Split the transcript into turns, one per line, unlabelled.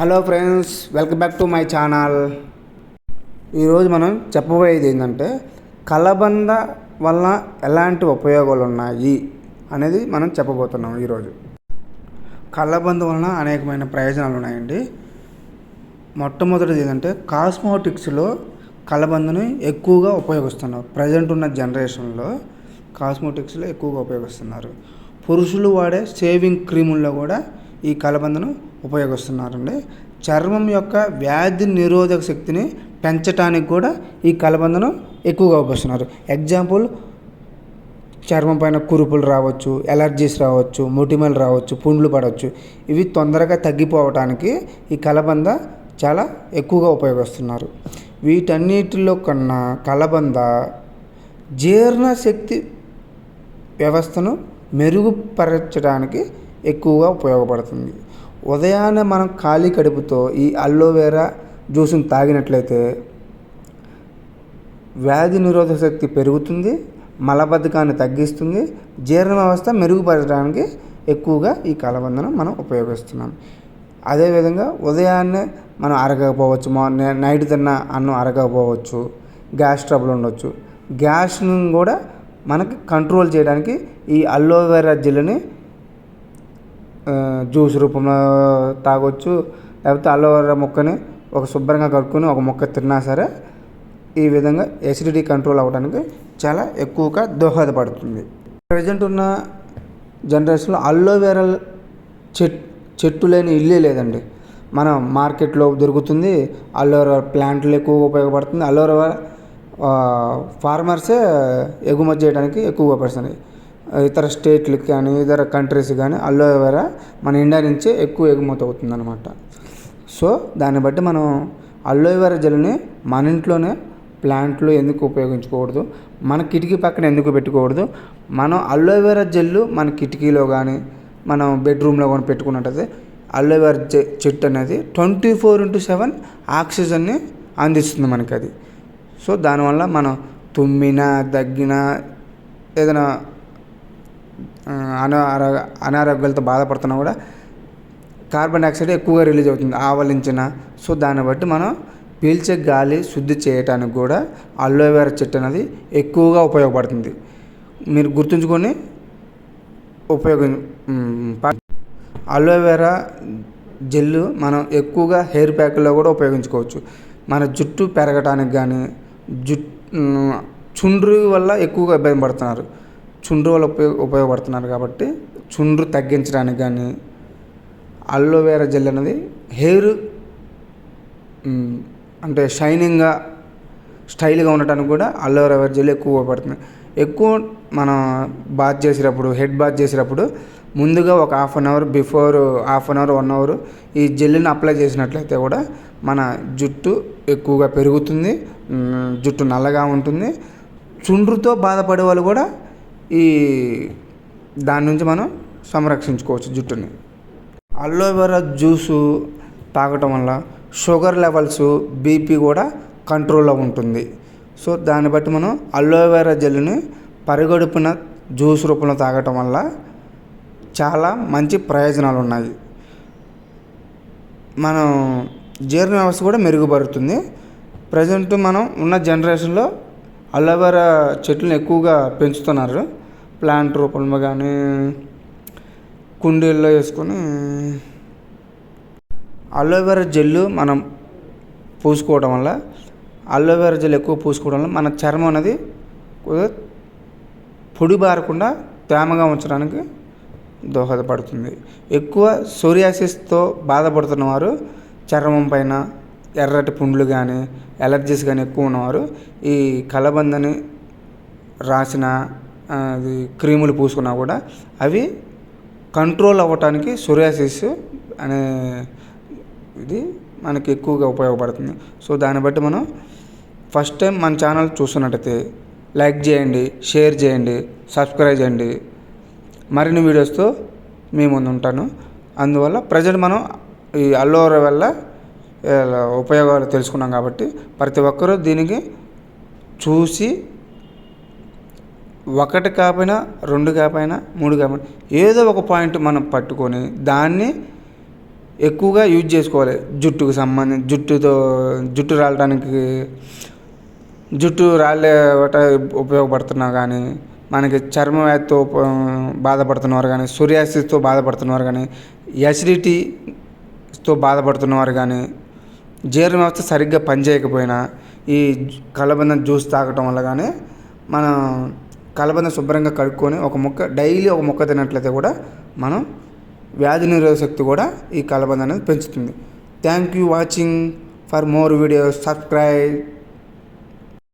Hello friends welcome back to my channel. ఈరోజు మనం చెప్పబోయేది ఏంటంటే కలబంద వల్ల ఎలాంటి ఉపయోగాలు ఉన్నాయి అనేది మనం చెప్పబోతున్నాం ఈరోజు. కలబంద వలన అనేకమైన ప్రయోజనాలు ఉన్నాయండి మొట్టమొదటిది ఏంటంటే కాస్మోటిక్స్లో కలబందని ఎక్కువగా ఉపయోగిస్తున్నారు. ప్రజెంట్ ఉన్న జనరేషన్లో కాస్మోటిక్స్లో ఎక్కువగా ఉపయోగిస్తున్నారు. పురుషులు వాడే షేవింగ్ క్రీముల్లో కూడా ఈ కలబందను ఉపయోగిస్తున్నారండి. చర్మం యొక్క వ్యాధి నిరోధక శక్తిని పెంచడానికి కూడా ఈ కలబందను ఎక్కువగా ఉపయోగిస్తున్నారు. ఎగ్జాంపుల్ చర్మం పైన కురుపులు రావచ్చు ఎలర్జీస్ రావచ్చు మొటిమలు రావచ్చు పుండ్లు పడవచ్చు. ఇవి తొందరగా తగ్గిపోవటానికి ఈ కలబంద చాలా ఎక్కువగా ఉపయోగిస్తున్నారు. వీటన్నిటిలో కన్నా కలబంద జీర్ణశక్తి వ్యవస్థను మెరుగుపరచడానికి ఎక్కువగా ఉపయోగపడుతుంది. ఉదయాన్నే మనం ఖాళీ కడుపుతో ఈ అల్లోవేరా జ్యూస్ని తాగినట్లయితే వ్యాధి నిరోధక శక్తి పెరుగుతుంది మలబద్ధకాన్ని తగ్గిస్తుంది జీర్ణ వ్యవస్థ మెరుగుపరచడానికి ఎక్కువగా ఈ కలబందనం మనం ఉపయోగిస్తున్నాం. అదేవిధంగా ఉదయాన్నే మనం అరగకపోవచ్చు మార్నింగ్ నైట్ తిన్న అన్నం అరగకపోవచ్చు గ్యాస్ ట్రబుల్ ఉండొచ్చు. గ్యాస్ను కూడా మనకి కంట్రోల్ చేయడానికి ఈ అలోవెరా జెల్ని జ్యూస్ రూపంలో తాగొచ్చు. లేకపోతే అలోవెరా మొక్కని ఒక శుభ్రంగా కడుక్కొని ఒక మొక్క తిన్నా సరే ఈ విధంగా ఎసిడిటీ కంట్రోల్ అవ్వడానికి చాలా ఎక్కువగా దోహదపడుతుంది. ప్రజెంట్ ఉన్న జనరేషన్లో అలోవెరా చెట్ చెట్టు లేని ఇల్లే లేదండి. మనం మార్కెట్లో దొరుకుతుంది అలోవెరా ప్లాంట్లు ఎక్కువగా ఉపయోగపడుతుంది అలోవెరా ఫార్మర్సే ఎగుమతి చేయడానికి ఎక్కువగా ఉపయోగిస్తున్నాయి ఇతర స్టేట్లకు కానీ ఇతర కంట్రీస్ కానీ అల్లోవెరా మన ఇండియా నుంచే ఎక్కువ ఎగుమతి అవుతుంది అనమాట సో దాన్ని బట్టి మనం అల్లోవెరా జెల్ని మన ఇంట్లోనే ప్లాంట్లో ఎందుకు ఉపయోగించకూడదు మన కిటికీ పక్కన ఎందుకు పెట్టుకోకూడదు? మనం అల్లోవెరా జెల్లు మన కిటికీలో కానీ మనం బెడ్రూమ్లో కానీ పెట్టుకున్నట్టయితే అల్లోవెరా చెట్టు అనేది ట్వంటీ ఫోర్ ఇంటూ సెవెన్ ఆక్సిజన్ని అందిస్తుంది మనకి అది సో దానివల్ల మనం తుమ్మినా దగ్గినా ఏదైనా అనా అనారోగ్యాలతో బాధపడుతున్నా కూడా కార్బన్ డైఆక్సైడ్ ఎక్కువగా రిలీజ్ అవుతుంది. ఆవలించిన సో దాన్ని బట్టి మనం పీల్చే గాలి శుద్ధి చేయడానికి కూడా అలోవెరా చెట్టు అనేది ఎక్కువగా ఉపయోగపడుతుంది. మీరు గుర్తుంచుకొని ఉపయోగం అలోవెరా జెల్లు మనం ఎక్కువగా హెయిర్ ప్యాక్లో కూడా ఉపయోగించుకోవచ్చు. మన జుట్టు పెరగటానికి కానీ జుట్టు చుండ్రు వల్ల ఎక్కువగా ఇబ్బంది పడుతున్నారు. చుండ్రు వల్ల ఉపయోగ ఉపయోగపడుతున్నారు కాబట్టి చుండ్రు తగ్గించడానికి కానీ అల్లోవెరా జెల్ అనేది హెయిర్ అంటే షైనింగ్గా స్టైల్గా ఉండటానికి కూడా అల్లోవెరా జెల్ ఎక్కువ ఉపయోగపడుతుంది. ఎక్కువ మనం బాత్ చేసేటప్పుడు హెడ్ బాత్ చేసేటప్పుడు ముందుగా ఒక half an hour before half an hour one hour ఈ జెల్ని అప్లై చేసినట్లయితే కూడా మన జుట్టు ఎక్కువగా పెరుగుతుంది జుట్టు నల్లగా ఉంటుంది. చుండ్రుతో బాధపడే వాళ్ళు కూడా ఈ దాని నుంచి మనం సంరక్షించుకోవచ్చు జుట్టుని. అలోవెరా జ్యూసు తాగటం వల్ల షుగర్ లెవెల్స్ బీపీ కూడా కంట్రోల్లో ఉంటుంది. సో దాన్ని బట్టి మనం అలోవెరా జెల్ని పరిగడుపున జ్యూస్ రూపంలో తాగటం వల్ల చాలా మంచి ప్రయోజనాలు ఉన్నాయి మనం జీర్ణ వ్యవస్థ కూడా మెరుగుపడుతుంది ప్రజెంట్ మనం ఉన్న జనరేషన్లో అలోవెరా చెట్లను ఎక్కువగా పెంచుతున్నారు. ప్లాంట్ రూపంలో కానీ కుండీల్లో వేసుకొని. అలోవెరా జెల్లు మనం పూసుకోవడం వల్ల అలోవెరా జెల్ ఎక్కువ పూసుకోవడం వల్ల మన చర్మం అనేది పొడి బారకుండా తేమగా ఉంచడానికి దోహదపడుతుంది. ఎక్కువ సోరియాసిస్తో బాధపడుతున్న వారు చర్మం పైన ఎర్రటి పుండ్లు కానీ ఎలర్జీస్ కానీ ఎక్కువ ఉన్నవారు ఈ కలబందని రాసిన అది క్రీములు పూసుకున్నా కూడా అవి కంట్రోల్ అవ్వటానికి సొరియాసిస్ అనే ఇది మనకి ఎక్కువగా ఉపయోగపడుతుంది. సో దాన్ని బట్టి మనం ఫస్ట్ టైం మన ఛానల్ చూస్తున్నట్టయితే లైక్ చేయండి షేర్ చేయండి సబ్స్క్రైబ్ చేయండి. మరిన్ని వీడియోస్తో మీ ముందు ఉంటాను అందువల్ల ప్రజెంట్ మనం ఈ అల్లోర వల్ల ఉపయోగాలు తెలుసుకున్నాం కాబట్టి ప్రతి ఒక్కరూ దీనికి చూసి ఒకటి కాకపోయినా రెండు కాకపోయినా మూడు కాకపోయినా ఏదో ఒక పాయింట్ మనం పట్టుకొని దాన్ని ఎక్కువగా యూజ్ చేసుకోవాలి. జుట్టుకు సంబంధించి జుట్టుతో జుట్టు రాలడానికి జుట్టు రాలే ఉపయోగపడుతున్నా కానీ మనకి చర్మ వ్యాధితో బాధపడుతున్నవారు కానీ సూర్యాసిస్తో బాధపడుతున్నవారు కానీ యాసిడిటీతో బాధపడుతున్నవారు కానీ జీర్ణ వ్యవస్థ సరిగ్గా పనిచేయకపోయినా ఈ కలబంద జ్యూస్ తాగటం వల్ల కానీ మనం కలబంద శుభ్రంగా కడుక్కొని ఒక ముక్క డైలీ ఒక ముక్క తినట్లయితే కూడా మనం వ్యాధి నిరోధక శక్తి కూడా ఈ కలబంద అనేది పెంచుతుంది. Thank you watching. For more videos subscribe.